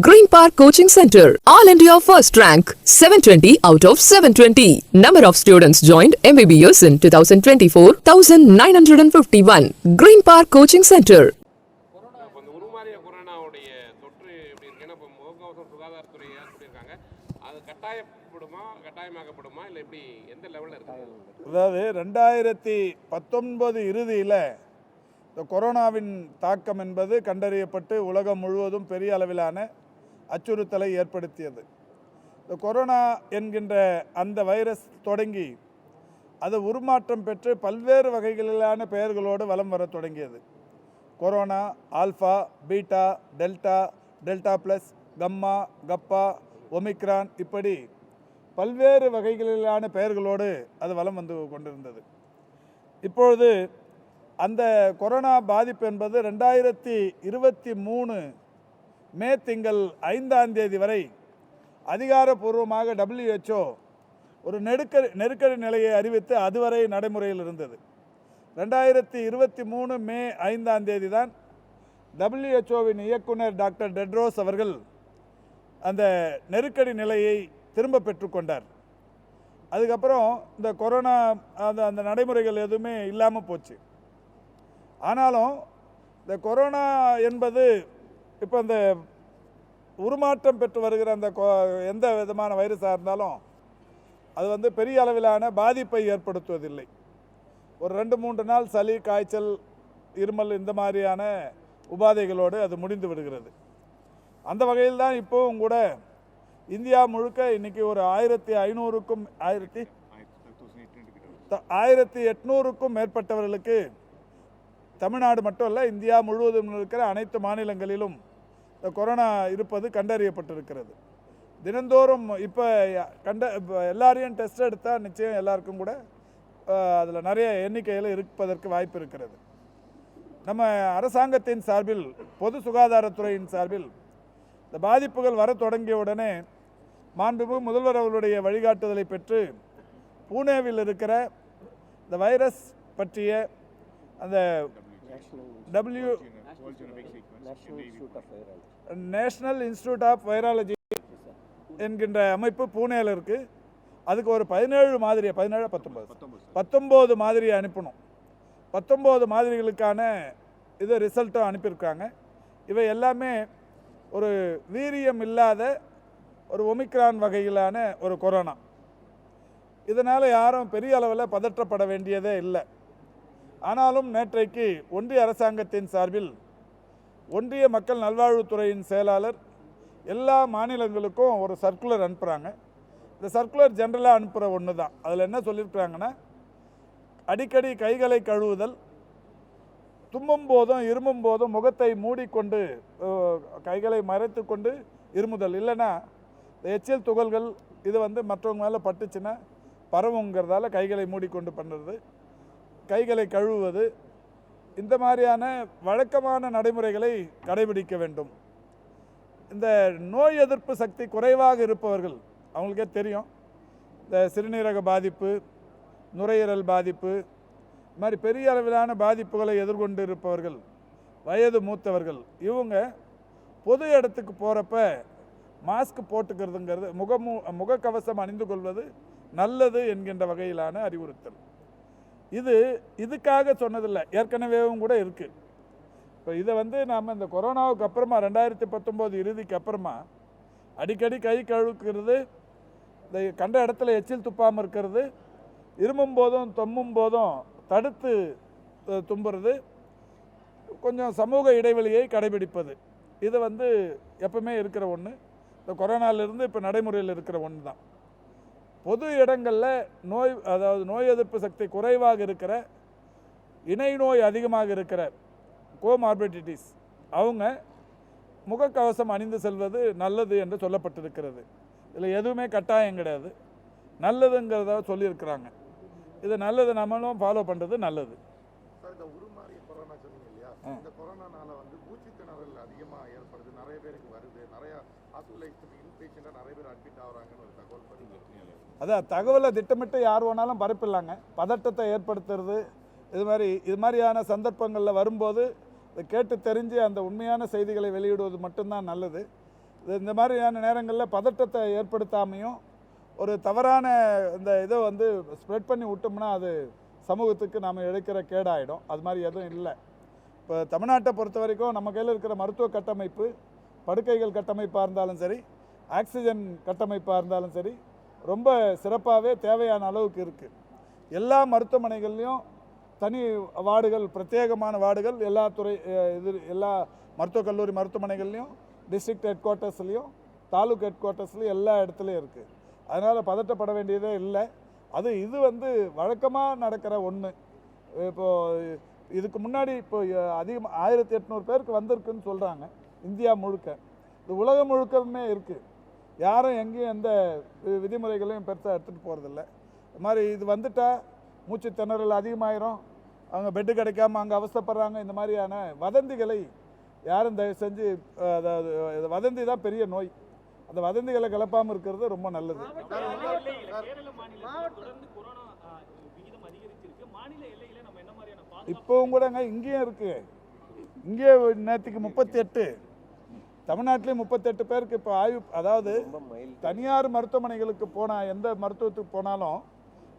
Green Park coaching centre all India first rank seven twenty out of seven twenty number of students join MBBS in two thousand twenty four thousand nine hundred and fifty one Green Park coaching centre அதாவது ரெண்டாயிரத்தி பத்தொன்பது இறுதியில் இந்த கொரோனாவின் தாக்கம் என்பது கண்டறியப்பட்டு உலகம் முழுவதும் பெரிய அளவிலான அச்சுறுத்தலை ஏற்படுத்தியது. இந்த கொரோனா என்கின்ற அந்த வைரஸ் தொடங்கி அது உருமாற்றம் பெற்று பல்வேறு வகைகளிலான பெயர்களோடு வலம் வரத் தொடங்கியது. Corona alpha beta delta delta plus gamma kappa omicron இப்படி பல்வேறு வகைகளிலான பெயர்களோடு அது வலம் வந்து கொண்டிருந்தது. இப்பொழுது அந்த கொரோனா பாதிப்பு என்பது ரெண்டாயிரத்தி இருபத்தி மூணு மே திங்கள் ஐந்தாம் தேதி வரை அதிகாரப்பூர்வமாக டபிள்யூஹெச்ஓ ஒரு நெருக்கடி நெருக்கடி நிலையை அறிவித்து அதுவரை நடைமுறையில் இருந்தது. ரெண்டாயிரத்தி இருபத்தி மூணு மே ஐந்தாம் தேதி தான் டபிள்யூஹெச்ஓவின் இயக்குனர் டாக்டர் டெட்ரோஸ் அவர்கள் அந்த நெருக்கடி நிலையை திரும்ப பெற்றுக்கொண்டார் அதுக்கப்புறம் இந்த கொரோனா அந்த அந்த நடைமுறைகள் எதுவுமே இல்லாமல் போச்சு. ஆனாலும் இந்த கொரோனா என்பது இப்போ இந்த உருமாற்றம் பெற்று வருகிற அந்த எந்த விதமான வைரஸாக இருந்தாலும் அது வந்து பெரிய அளவிலான பாதிப்பை ஏற்படுத்துவதில்லை. ஒரு ரெண்டு மூன்று நாள் சளி காய்ச்சல் இருமல் இந்த மாதிரியான உபாதைகளோடு அது முடிந்து விடுகிறது. அந்த வகையில் தான் இப்போவும் கூட இந்தியா முழுக்க இன்னைக்கு ஒரு ஆயிரத்தி ஐநூறுக்கும் ஆயிரத்தி த- ஆயிரத்தி எட்நூறுக்கும் மேற்பட்டவர்களுக்கு தமிழ்நாடு மட்டும் இல்லை இந்தியா முழுவதும் இருக்கிற அனைத்து மாநிலங்களிலும் இந்த கொரோனா இருப்பது கண்டறியப்பட்டிருக்கிறது. தினந்தோறும் இப்போ கண்ட இப்போ எல்லாரையும் டெஸ்ட் எடுத்தால் நிச்சயம் எல்லாருக்கும் கூட அதில் நிறைய எண்ணிக்கையில் இருப்பதற்கு வாய்ப்பு இருக்கிறது. நம்ம அரசாங்கத்தின் சார்பில் பொது சுகாதாரத்துறையின் சார்பில் இந்த பாதிப்புகள் வர தொடங்கிய உடனே மாண்புமிகு முதல்வர் அவர்களுடைய வழிகாட்டுதலை பெற்று பூனேவில் இருக்கிற இந்த வைரஸ் பற்றிய அந்த W National Institute of Virology என்கின்ற அமைப்பு பூனேல இருக்கு. அதுக்கு ஒரு பதினேழு மாதிரி பதினேழு பத்தொன்பது. பத்தொம்போது மாதிரி அனுப்பணும். பத்தொம்போது மாதிரிகளுக்கான இது ரிசல்ட்டும் அனுப்பியிருக்காங்க. இவை எல்லாமே ஒரு வீரியம் இல்லாத ஒரு ஒமிக்ரான் வகையிலான ஒரு கொரோனா. இதனால் யாரும் பெரிய அளவில் பதற்றப்பட வேண்டியதே இல்லை. ஆனாலும் நேற்றைக்கு ஒன்றிய அரசாங்கத்தின் சார்பில் ஒன்றிய மக்கள் நல்வாழ்வுத்துறையின் செயலாளர் எல்லா மாநிலங்களுக்கும் ஒரு சர்க்குலர் அனுப்புகிறாங்க இந்த சர்க்குலர் ஜென்ரலாக அனுப்புகிற ஒன்று தான். அதில் என்ன சொல்லியிருக்கிறாங்கன்னா அடிக்கடி கைகளை கழுவுதல் தும்மும் போதும் இருமும் போதும் முகத்தை மூடிக்கொண்டு கைகளை மறைத்து கொண்டு இருமுதல். இல்லைன்னா எச்சில் துகள்கள் இது வந்து மற்றவங்க மேலே பட்டுச்சுன்னா பரவுங்கிறதால கைகளை மூடிக்கொண்டு பண்ணுறது கைகளை கழுவுவது இந்த மாதிரியான வழக்கமான நடைமுறைகளை கடைபிடிக்க வேண்டும். இந்த நோய் எதிர்ப்பு சக்தி குறைவாக இருப்பவர்கள் அவங்களுக்கே தெரியும். இந்த சிறுநீரக பாதிப்பு நுரையீரல் பாதிப்பு இது மாதிரி பெரிய அளவிலான பாதிப்புகளை எதிர்கொண்டு இருப்பவர்கள் வயது மூத்தவர்கள் இவங்க பொது இடத்துக்கு போகிறப்ப மாஸ்க் போட்டுக்கிறதுங்கிறது முகமு முகக்கவசம் அணிந்து கொள்வது நல்லது என்கின்ற வகையிலான அறிவுறுத்தல். இது இதுக்காக சொன்னதில்லை. ஏற்கனவேவும் கூட இருக்குது இப்போ இதை வந்து நாம் இந்த கொரோனாவுக்கு அப்புறமா ரெண்டாயிரத்தி பத்தொம்போது இறுதிக்கு அப்புறமா அடிக்கடி கை கழுவுக்கிறது இந்த கண்ட இடத்துல எச்சில் துப்பாமல் இருக்கிறது இருமும் போதும் தொம்மும் போதும் தடுத்து தும்புறது கொஞ்சம் சமூக இடைவெளியை கடைபிடிப்பது. இது வந்து எப்பவுமே இருக்கிற ஒன்று இந்த கொரோனாவிலிருந்து இப்போ நடைமுறையில் இருக்கிற ஒன்று தான் பொது இடங்களில் நோய் அதாவது நோய் எதிர்ப்பு சக்தி குறைவாக இருக்கிற இணை நோய் அதிகமாக இருக்கிற கோமார்பிடிட்டிஸ் அவங்க முகக்கவசம் அணிந்து செல்வது நல்லது என்று சொல்லப்பட்டிருக்கிறது. இதில் எதுவுமே கட்டாயம் கிடையாது. நல்லதுங்கிறத சொல்லியிருக்கிறாங்க. இது நல்லது நம்மளும் ஃபாலோ பண்ணுறது நல்லது. கொரோனா சொன்னீங்க இல்லையா? இந்த கொரோனானால வந்து மூச்சு திணறல் அதிகமாக ஏற்படுது. நிறைய பேருக்கு வருது. நிறைய அதான் தகவலை திட்டமிட்டு யார் வேணாலும் பரப்பிடலாங்க. பதட்டத்தை ஏற்படுத்துறது இது மாதிரி இது மாதிரியான சந்தர்ப்பங்களில் வரும்போது இதை கேட்டு தெரிஞ்சு அந்த உண்மையான செய்திகளை வெளியிடுவது மட்டும்தான் நல்லது. இது இந்த மாதிரியான நேரங்களில் பதட்டத்தை ஏற்படுத்தாமையும் ஒரு தவறான இந்த இதை வந்து ஸ்ப்ரெட் பண்ணி விட்டோம்னா அது சமூகத்துக்கு நாம் எடுக்கிற கேடாயிடும். அது மாதிரி எதுவும் இல்லை. இப்போ தமிழ்நாட்டை பொறுத்த வரைக்கும் நம்ம கையில் இருக்கிற மருத்துவ கட்டமைப்பு படுக்கைகள் கட்டமைப்பாக இருந்தாலும் சரி ஆக்சிஜன் கட்டமைப்பாக இருந்தாலும் சரி ரொம்ப சிறப்பாகவே தேவையான அளவுக்கு இருக்குது எல்லா மருத்துவமனைகள்லையும் தனி வார்டுகள் பிரத்யேகமான வார்டுகள் எல்லா துறை இது எல்லா மருத்துவக் கல்லூரி மருத்துவமனைகள்லையும் டிஸ்ட்ரிக்ட் ஹெட் குவார்ட்டர்ஸ்லையும் தாலுக் ஹெட் குவார்ட்டர்ஸ்லையும் எல்லா இடத்துலையும் இருக்குது அதனால் பதட்டப்பட வேண்டியதே இல்லை. அது இது வந்து வழக்கமாக நடக்கிற ஒன்று இப்போது இதுக்கு முன்னாடி இப்போ அதிகம் ஆயிரத்தி எட்நூறு பேருக்கு வந்திருக்குன்னு சொல்கிறாங்க இந்தியா முழுக்க. இது உலகம் முழுக்கவுமே இருக்குது யாரும் எங்கேயும் எந்த வி- விதிமுறைகளையும் பெருசாக எடுத்துகிட்டு போகிறதில்ல இது மாதிரி இது வந்துட்டால் மூச்சு திணறல் அதிகமாயிரும். அவங்க பெட்டு கிடைக்காம அங்கே அவஸ்தைப்படுறாங்க. இந்த மாதிரியான வதந்திகளை யாரும் தயவு செஞ்சு அதாவது வதந்தி தான் பெரிய நோய். அந்த வதந்திகளை கிளப்பாமல் இருக்கிறது ரொம்ப நல்லது. இப்போவும் கூடங்க இங்கேயும் இருக்கு. இங்கே நேற்றுக்கு முப்பத்தி எட்டு தமிழ்நாட்டிலையும் முப்பத்தெட்டு பேருக்கு இப்போ ஆய்வு அதாவது தனியார் மருத்துவமனைகளுக்கு போனால் எந்த மருத்துவத்துக்கு போனாலும்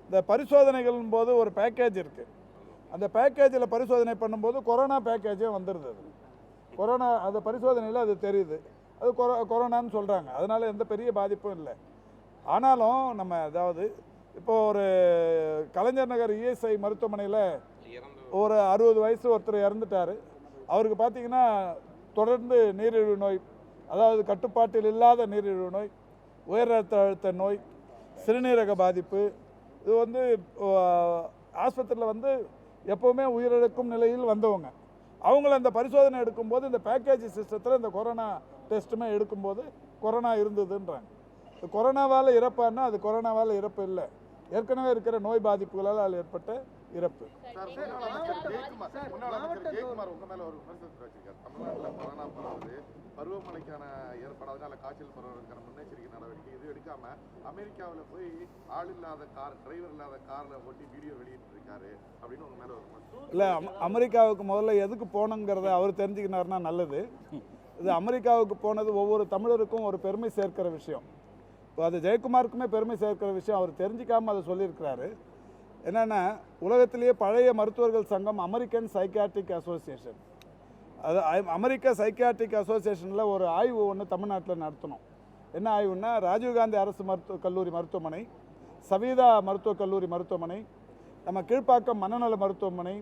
இந்த பரிசோதனைகளின் போது ஒரு பேக்கேஜ் இருக்குது அந்த பேக்கேஜில் பரிசோதனை பண்ணும்போது கொரோனா பேக்கேஜே வந்துடுது அது. கொரோனா அந்த பரிசோதனையில் அது தெரியுது. அது கொரோ கொரோனான்னு சொல்கிறாங்க அதனால் எந்த பெரிய பாதிப்பும் இல்லை. ஆனாலும் நம்ம அதாவது இப்போ ஒரு கலைஞர் நகர் இஎஸ்ஐ மருத்துவமனையில் ஒரு அறுபது வயசு ஒருத்தர் இறந்துட்டார். அவருக்கு பார்த்தீங்கன்னா தொடர்ந்து நீரிழிவு நோய் அதாவது கட்டுப்பாட்டில் இல்லாத நீரிழிவு நோய் உயர் ரத்த அழுத்த நோய் சிறுநீரக பாதிப்பு இது வந்து ஆஸ்பத்திரியில் வந்து எப்போவுமே உயிரிழக்கும் நிலையில் வந்தவங்க. அவங்கள அந்த பரிசோதனை எடுக்கும்போது இந்த பேக்கேஜ் சிஸ்டத்தில் இந்த கொரோனா டெஸ்ட்டுமே எடுக்கும்போது கொரோனா இருந்ததுன்றாங்க. இது கொரோனாவால் இறப்பான்னா அது கொரோனாவால் இறப்பு இல்லை. ஏற்கனவே இருக்கிற நோய் பாதிப்புகளால் அதில் ஏற்பட்ட இறப்பு. பருவமழைக்கான ஏற்பாடு அதனால காய்ச்சல் பரவுறதுக்கான முன்னெச்சரிக்கை நடவடிக்கை இது எடுக்காம அமெரிக்காவுல போய் ஆள் இல்லாத கார் டிரைவர் இல்லாத கார்ல ஓட்டி வீடியோ வெளியிட்டு இருக்காரு அப்படின்னு உங்க மேல ஒரு இல்லை அம- அமெரிக்காவுக்கு முதல்ல எதுக்கு போனோங்கிறத அவர் தெரிஞ்சுக்கினாருன்னா நல்லது. இது அமெரிக்காவுக்கு போனது ஒவ்வொரு தமிழருக்கும் ஒரு பெருமை சேர்க்கிற விஷயம். இப்போ அது ஜெயக்குமாருக்குமே பெருமை சேர்க்கிற விஷயம் அவர் தெரிஞ்சிக்காம அதை சொல்லியிருக்கிறாரு. என்னென்னா உலகத்திலேயே பழைய மருத்துவர்கள் சங்கம் அமெரிக்கன் சைக்காட்ரிக் அசோசியேஷன். அது அமெரிக்க சைக்காட்ரிக் அசோசியேஷனில் ஒரு ஆய்வு ஒன்று தமிழ்நாட்டில் நடத்தணும். என்ன ஆய்வுன்னா ராஜீவ்காந்தி அரசு மருத்துவ கல்லூரி மருத்துவமனை சவீதா மருத்துவக் கல்லூரி மருத்துவமனை நம்ம கீழ்ப்பாக்கம் மனநல மருத்துவமனை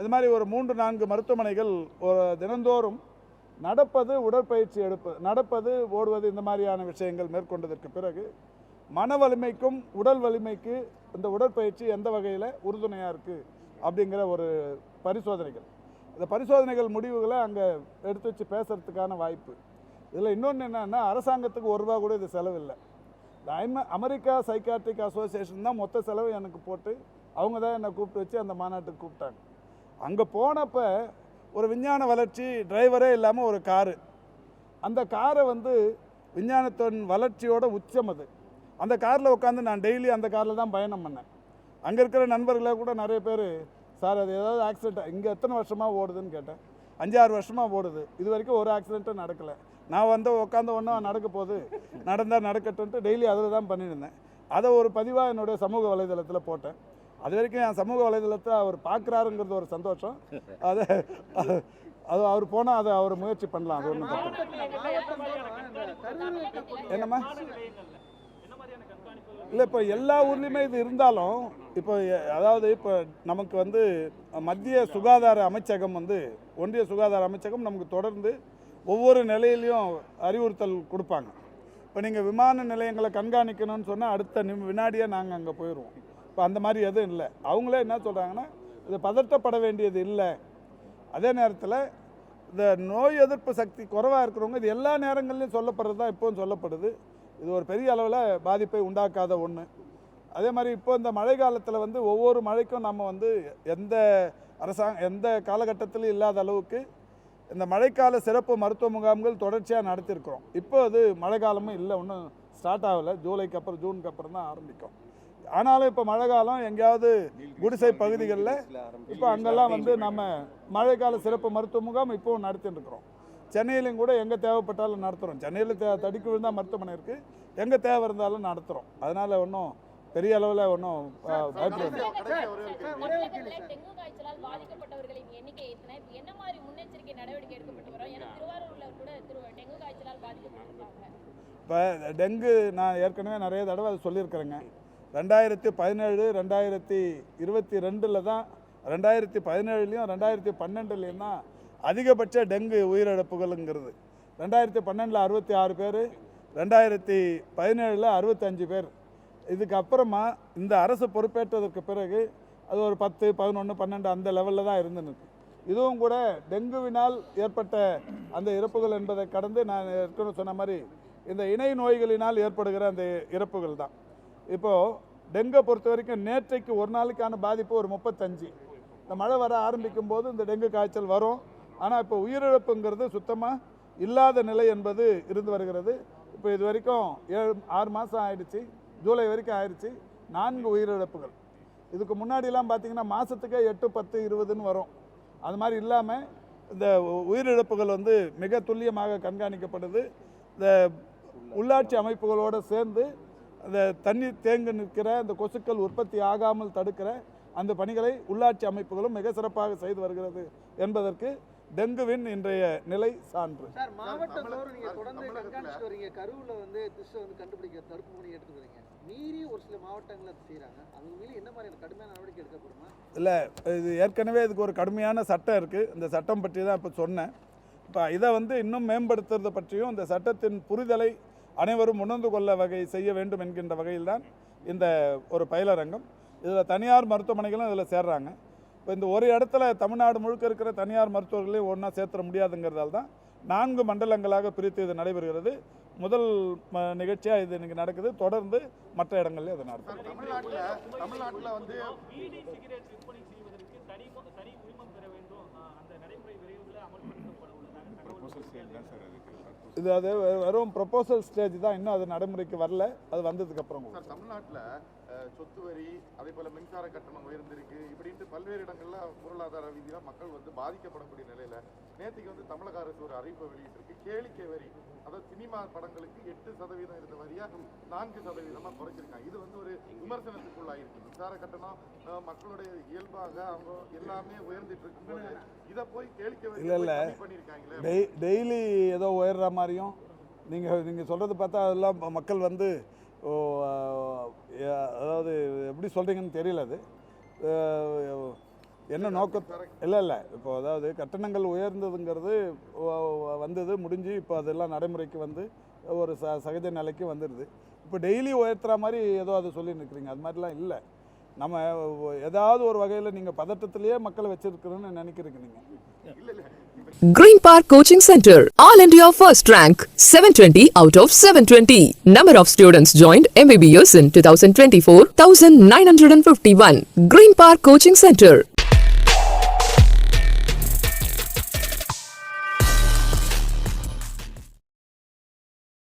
இது மாதிரி ஒரு மூன்று நான்கு மருத்துவமனைகள் ஒரு தினந்தோறும் நடப்பது உடற்பயிற்சி எடுப்பது நடப்பது ஓடுவது இந்த மாதிரியான விஷயங்கள் மேற்கொண்டதற்கு பிறகு மன வலிமைக்கும் உடல் வலிமைக்கு இந்த உடற்பயிற்சி எந்த வகையில் உறுதுணையாக இருக்குது அப்படிங்கிற ஒரு பரிசோதனைகள். இந்த பரிசோதனைகள் முடிவுகளை அங்கே எடுத்து வச்சு பேசுகிறதுக்கான வாய்ப்பு. இதில் இன்னொன்று என்னன்னா அரசாங்கத்துக்கு ஒரு ரூபா கூட இது செலவில்லை. இந்த ஐம அமெரிக்கா சைக்காட்ரிக் அசோசியேஷன் தான் மொத்த செலவு எனக்கு போட்டு அவங்க தான் என்னை கூப்பிட்டு வச்சு அந்த மாநாட்டுக்கு கூப்பிட்டாங்க. அங்கே போனப்போ ஒரு விஞ்ஞான வளர்ச்சி டிரைவரே இல்லாமல் ஒரு காரு. அந்த காரை வந்து விஞ்ஞானத்தின் வளர்ச்சியோட உச்சம் அது. அந்த காரில் உட்காந்து நான் டெய்லி அந்த காரில் தான் பயணம் பண்ணேன். அங்கே இருக்கிற நண்பர்களே கூட நிறைய பேர் சார் அது ஏதாவது ஆக்சிடென்ட் இங்கே எத்தனை வருஷமாக ஓடுதுன்னு கேட்டேன். அஞ்சாறு வருஷமாக ஓடுது. இது வரைக்கும் ஒரு ஆக்சிடென்ட்டும் நடக்கலை. நான் வந்து உட்காந்த ஒன்றும் நடக்க போகுது. நடந்தால் நடக்கட்டும்ட்டு டெய்லி அதில் தான் பண்ணியிருந்தேன். அதை ஒரு பதிவாக என்னுடைய சமூக வலைதளத்தில் போட்டேன். அது வரைக்கும் என் சமூக வலைதளத்தை அவர் பார்க்குறாருங்கிறது ஒரு சந்தோஷம். அதை அது அவர் போனால் அதை அவர் முயற்சி பண்ணலாம் அது ஒன்றும். என்னம்மா விமான நிலையங்கள்ல என்ன மாதிரியான கண்காணிப்புகள் இல்லை இப்போ எல்லா ஊர்லேயுமே இது இருந்தாலும் இப்போ அதாவது இப்போ நமக்கு வந்து மத்திய சுகாதார அமைச்சகம் வந்து ஒன்றிய சுகாதார அமைச்சகம் நமக்கு தொடர்ந்து ஒவ்வொரு நிலையிலையும் அறிவுறுத்தல் கொடுப்பாங்க. இப்போ நீங்கள் விமான நிலையங்களை கண்காணிக்கணும்னு சொன்னால் அடுத்த நிமி வினாடியே நாங்கள் அங்கே போயிடுவோம் இப்போ அந்த மாதிரி எதுவும் இல்லை. அவங்களே என்ன சொல்கிறாங்கன்னா இது பதட்டப்பட வேண்டியது இல்லை. அதே நேரத்தில் இந்த நோய் எதிர்ப்பு சக்தி குறைவாக இருக்கிறவங்க இது எல்லா நேரங்கள்லையும் சொல்லப்படுறது தான் இப்போவும் சொல்லப்படுது. இது ஒரு பெரிய அளவில் பாதிப்பை உண்டாக்காத ஒன்று அதே மாதிரி இப்போ இந்த மழை காலத்தில் வந்து ஒவ்வொரு மழைக்கும் நம்ம வந்து எந்த அரசாங்க எந்த காலகட்டத்திலும் இல்லாத அளவுக்கு இந்த மழைக்கால சிறப்பு மருத்துவ முகாம்கள் தொடர்ச்சியாக நடத்தியிருக்கிறோம் இப்போ அது மழை காலமும் இல்லை ஒன்றும் ஸ்டார்ட் ஆகலை. ஜூலைக்கு அப்புறம் ஜூனுக்கு அப்புறம் தான் ஆரம்பிக்கும். ஆனாலும் இப்போ மழை காலம் எங்கேயாவது குடிசை பகுதிகளில் இப்போ அங்கெல்லாம் வந்து நம்ம மழைக்கால சிறப்பு மருத்துவ முகாம் இப்போவும் நடத்திட்டு இருக்கிறோம் சென்னையிலையும் கூட எங்கே தேவைப்பட்டாலும் நடத்துகிறோம் சென்னையில் தே தடுக்கி விழுந்தால் மருத்துவமனை இருக்குது எங்கே தேவை இருந்தாலும் நடத்துகிறோம் அதனால் ஒன்றும் பெரிய அளவில் ஒன்றும் இப்போ டெங்கு நான் ஏற்கனவே நிறைய தடவை அது சொல்லியிருக்கிறேங்க. ரெண்டாயிரத்தி பதினேழு ரெண்டாயிரத்தி இருபத்தி ரெண்டில் தான் ரெண்டாயிரத்தி பதினேழுலையும் ரெண்டாயிரத்தி பன்னெண்டுலேயும் தான் அதிகபட்ச டெங்கு உயிரிழப்புகள்ங்கிறது. ரெண்டாயிரத்தி பன்னெண்டில் அறுபத்தி ஆறு பேர் ரெண்டாயிரத்தி பதினேழில் அறுபத்தஞ்சு பேர். இதுக்கு அப்புறமா இந்த அரசு பொறுப்பேற்றதற்கு பிறகு அது ஒரு பத்து பதினொன்று பன்னெண்டு அந்த லெவலில் தான் இருந்துருக்கு இதுவும் கூட டெங்குவினால் ஏற்பட்ட அந்த இறப்புகள் என்பதை கடந்து நான் ஏற்கனவே சொன்ன மாதிரி இந்த இணை நோய்களினால் ஏற்படுகிற அந்த இறப்புகள் தான். இப்போது டெங்கை பொறுத்த வரைக்கும் நேற்றைக்கு ஒரு நாளுக்கான பாதிப்பு ஒரு முப்பத்தஞ்சு. இந்த மழை வர ஆரம்பிக்கும் போது இந்த டெங்கு காய்ச்சல் வரும். ஆனால் இப்போ உயிரிழப்புங்கிறது சுத்தமாக இல்லாத நிலை என்பது இருந்து வருகிறது. இப்போ இது வரைக்கும் ஏழு ஆறு மாதம் ஆயிடுச்சு. ஜூலை வரைக்கும் ஆயிடுச்சு நான்கு உயிரிழப்புகள். இதுக்கு முன்னாடிலாம் பார்த்தீங்கன்னா மாதத்துக்கே எட்டு பத்து இருபதுன்னு வரும். அது மாதிரி இல்லாமல் இந்த உயிரிழப்புகள் வந்து மிக துல்லியமாக கண்காணிக்கப்படுது. இந்த உள்ளாட்சி அமைப்புகளோடு சேர்ந்து அந்த தண்ணி தேங்கி நிற்கிற அந்த கொசுக்கள் உற்பத்தி ஆகாமல் தடுக்கிற அந்த பணிகளை உள்ளாட்சி அமைப்புகளும் மிக சிறப்பாக செய்து வருகிறது என்பதற்கு டெங்குவின் இன்றைய நிலை சான்று. சார் மாவட்டம் தமிழக- தோறும் நீங்க தொடர்ந்து தமிழகத்துல- கண்காணிச்சுட்டு வரீங்க. கருவுல வந்து திசை வந்து கண்டுபிடிக்க தடுப்பு பணி எடுத்து வரீங்க. மீறி ஒரு சில மாவட்டங்கள் அதை செய்றாங்க. அவங்க மீறி என்ன மாதிரியான கடுமையான நடவடிக்கை எடுக்கப்படுமா இல்லை இது ஏற்கனவே இதுக்கு ஒரு கடுமையான சட்டம் இருக்குது இந்த சட்டம் பற்றி தான் இப்போ சொன்னேன். இப்போ இதை வந்து இன்னும் மேம்படுத்துறது பற்றியும் இந்த சட்டத்தின் புரிதலை அனைவரும் உணர்ந்து கொள்ள வகை செய்ய வேண்டும் என்கின்ற வகையில் தான் இந்த ஒரு பயிலரங்கம். இதில் தனியார் மருத்துவமனைகளும் இதில் சேர்றாங்க. இப்போ இந்த ஒரு இடத்துல தமிழ்நாடு முழுக்க இருக்கிற தனியார் மருத்துவர்களையும் ஒன்றா சேர்த்துற முடியாதுங்கிறதால தான் நான்கு மண்டலங்களாக பிரித்து இது நடைபெறுகிறது. முதல் நிகழ்ச்சியாக இது இன்னைக்கு நடக்குது. தொடர்ந்து மற்ற இடங்கள்லையும் அது நடக்கும். தமிழ்நாட்டுல வந்து இது அது வெறும் ப்ரொபோசல் ஸ்டேஜ் தான். இன்னும் அது நடைமுறைக்கு வரல. அது வந்ததுக்கு அப்புறம் தமிழ்நாட்டுல சொத்து வரி அதே போல மின்சார கட்டணம் உயர்ந்திருக்கு. இப்படின்ட்டு பல்வேறு இடங்கள்ல பொருளாதார ரீதியில மக்கள் வந்து பாதிக்கப்படக்கூடிய நிலையில நேற்றுக்கு வந்து தமிழக அரசு ஒரு அறிவிப்பை வெளியிட்டிருக்கு. கேளிக்கை வரி அதாவது சினிமா படங்களுக்கு எட்டு சதவீதம் இருந்த வரியா நான்கு சதவீதமா குறைச்சிருக்காங்க. இது வந்து ஒரு விமர்சனத்துக்குள்ளாயிருக்கு. மின்சார கட்டணம் மக்களுடைய இயல்பாக அவங்க எல்லாமே உயர்ந்துட்டு இருக்கும்போது இதை போய் கேளிக்கை வரி இல்ல, டெய் டெய்லி ஏதோ உயர்ற மாதிரியும் நீங்கள் நீங்கள் சொல்கிறது பார்த்தா அதெல்லாம் மக்கள் வந்து அதாவது எப்படி சொல்கிறீங்கன்னு தெரியல அது. என்ன நோக்கம் இல்லை இல்லை. இப்போ அதாவது கட்டணங்கள் உயர்ந்ததுங்கிறது வந்தது முடிஞ்சு இப்போ அதெல்லாம் நடைமுறைக்கு வந்து ஒரு ச சகஜ நிலைக்கு வந்துடுது இப்போ டெய்லி உயர்த்துற மாதிரி ஏதோ அதை சொல்லி நிற்கிறீங்க அது மாதிரிலாம் இல்லை. நம்ம ஏதாவது ஒரு வகையில் நீங்கள் பதட்டத்திலேயே மக்களை வச்சிருக்கிறோன்னு நினைக்கிறீங்க நீங்கள் Green Park coaching centre all India first rank seven twenty out of seven twenty number of students joined MBBS in two thousand twenty four thousand nine hundred and fifty one Green Park coaching centre